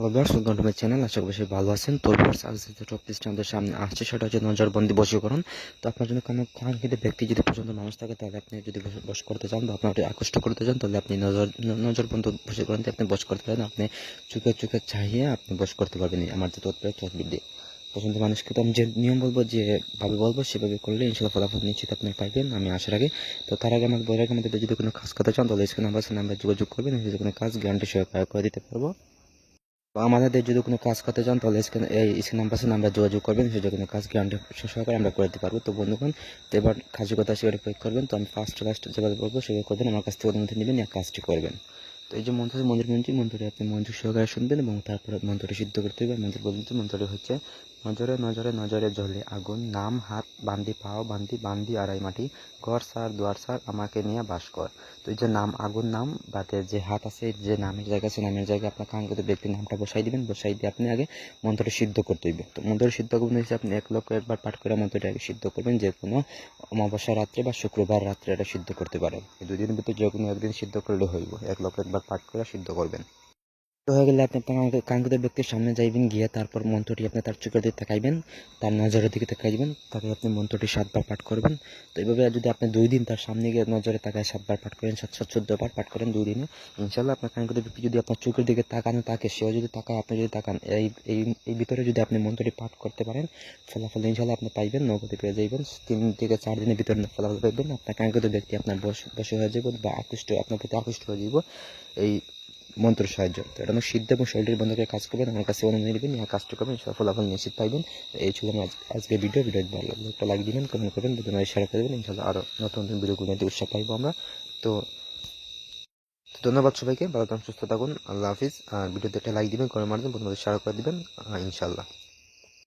Hello viewers channel. আশা করি ভালো আছেন। তো ভিউয়ার্স, আজ যে টপিকটা আমাদের সামনে আসছে, সেটা হচ্ছে নজরবন্দি বশীকরণ। তো আপনার জন্য কোনো কাঙ্ক্ষিত ব্যক্তি যদি পছন্দ মানুষ থাকে, তাহলে আপনি যদি বশ করতে চান বা আপনাকে আকৃষ্ট করতে চান, তাহলে আপনি নজর নজরবন্দি বশীকরণ দিয়ে আপনি বশ করতে পারেন। আপনি চোখে চোখে চাহিয়ে আপনি বশ করতে পারবেন আমার যে তৎপর তদবির দিয়ে। পছন্দ মানুষকে তো আমি যে নিয়ম বলব, যে ভাবে বলব, সেভাবে করলে ইনশাল্লাহ ফলাফল নিশ্চিত আপনি পাইবেন, আমি আসার আগে তো তার আগে আমাকে বলার আগে আমাদের যদি কোনো কাজ করতে চান, তাহলে স্ক্রিন নাম্বার নাম্বার যোগাযোগ করবেন যদি কোনো কাজ গ্যারান্টি সহকারে করে দিতে পারব। তো আমাদের যদি কোনো কাজ করতে চান, তাহলে স্ক্রিন, এই স্ক্রিন নাম্বার আমরা যোগাযোগ করবেন, সেই কোনো কাজ গ্যারান্টি সহকারে আমরা করে দিতে পারব। তো বন্ধুগণ, তো এবার কাজের কথা সেটা প্রয়োগ করবেন। তো আমি ফার্স্ট লাস্ট যেভাবে বলব, সেভাবে করবেন আমার কাছ থেকে অনুমতি নেবেন এক কাজটি করবেন। তো এই যে মন্ত্রী মন্দির মন্ত্রী মন্ত্রটি আপনি মন্ত্র সহকারে শুনবেন এবং তারপরে মন্ত্রটি সিদ্ধ করতে হবে। মন্ত্র বলবেন মন্ত্রটি হচ্ছে নজরে নজরে নজরে জলে আগুন, নাম, হাত, বান্দি পাও, বান্দি বান্দি আড়াই মাটি, ঘর, সার, দুয়ার সার, আমাকে নিয়ে বাস কর। তো যে নাম, আগুন নাম, বাদে যে হাত আছে, যে নামের জায়গা আছে, নামের জায়গায় আপনার কাঙ্ক্ষিত ব্যক্তির নামটা বসাই দিবেন, বসাই দিয়ে আপনি আগে মন্ত্রটি সিদ্ধ করতে হইবে। তো মন্ত্রটি সিদ্ধ করবেন হচ্ছে আপনি এক লক্ষ একবার পাঠ করে মন্ত্রটি আগে সিদ্ধ করবেন, যে কোনো অমাবস্যা রাত্রে বা শুক্রবার রাত্রে এটা সিদ্ধ করতে পারেন। দুই ভিতরে যে কোনো একদিন সিদ্ধ করলে হইব, এক লক্ষ একবার পাঠ করে সিদ্ধ করবেন। হয়ে গেলে আপনি আপনার কাঙ্ক্ষিত ব্যক্তির সামনে যাইবেন, গিয়ে তারপর মন্ত্রটি আপনি তার চোখের দিকে তাকাইবেন, তার নজরের দিকে তাকাইবেন, তাকে আপনি মন্ত্রটি সাতবার পাঠ করবেন। তো এইভাবে যদি আপনি দুই দিন তার সামনে গিয়ে নজরে তাকায় সাতবার পাঠ করেন, সাত সাত চোদ্দ বার পাঠ করেন দুই দিনে ইনশাল্লাহ আপনার কাঙ্ক্ষিত ব্যক্তি যদি আপনার চোখের দিকে তাকানো তাকে, সেও যদি তাকায়, আপনি যদি তাকান, এই এই এই ভিতরে যদি আপনি মন্ত্রটি পাঠ করতে পারেন, ফলাফল ইনশাল্লাহ আপনি পাইবেন, নগদে পেয়ে যাইবেন। তিন থেকে চার দিনের ভিতরে ফলাফল পাইবেন, আপনার কাঙ্ক্ষিত ব্যক্তি আপনার বস বসে হয়ে যাব বা আকৃষ্ট আপনার প্রতি আকৃষ্ট হয়ে যাব এই মন্ত্রের সাহায্য তো এটা আমার সিদ্ধ এবং শরীরের বন্ধুকে কাজ করবেন, আমার কাছে অনুমতি নেবেন ইহা কাজটা করবেন সব ফলাফল নিশ্চিত পাইবেন। এই ছিল আমার আজ- আজকে ভিডিও ভিডিও ভালো লাগল একটা লাইক দিবেন কমেন্ট করবেন দুজন শেয়ার করে দেবেন। ইনশাল্লাহ আরও নতুন নতুন ভিডিওগুলো নিতে উৎসাহ পাইবো আমরা। তো ধন্যবাদ সবাইকে, ভালো থাকুন, সুস্থ থাকুন, আল্লাহ হাফিজ। আর ভিডিওতে একটা লাইক দিবেন কমেন্ট মারবেন, বন্ধুদের শেয়ার করে দেবেন ইনশাল্লাহ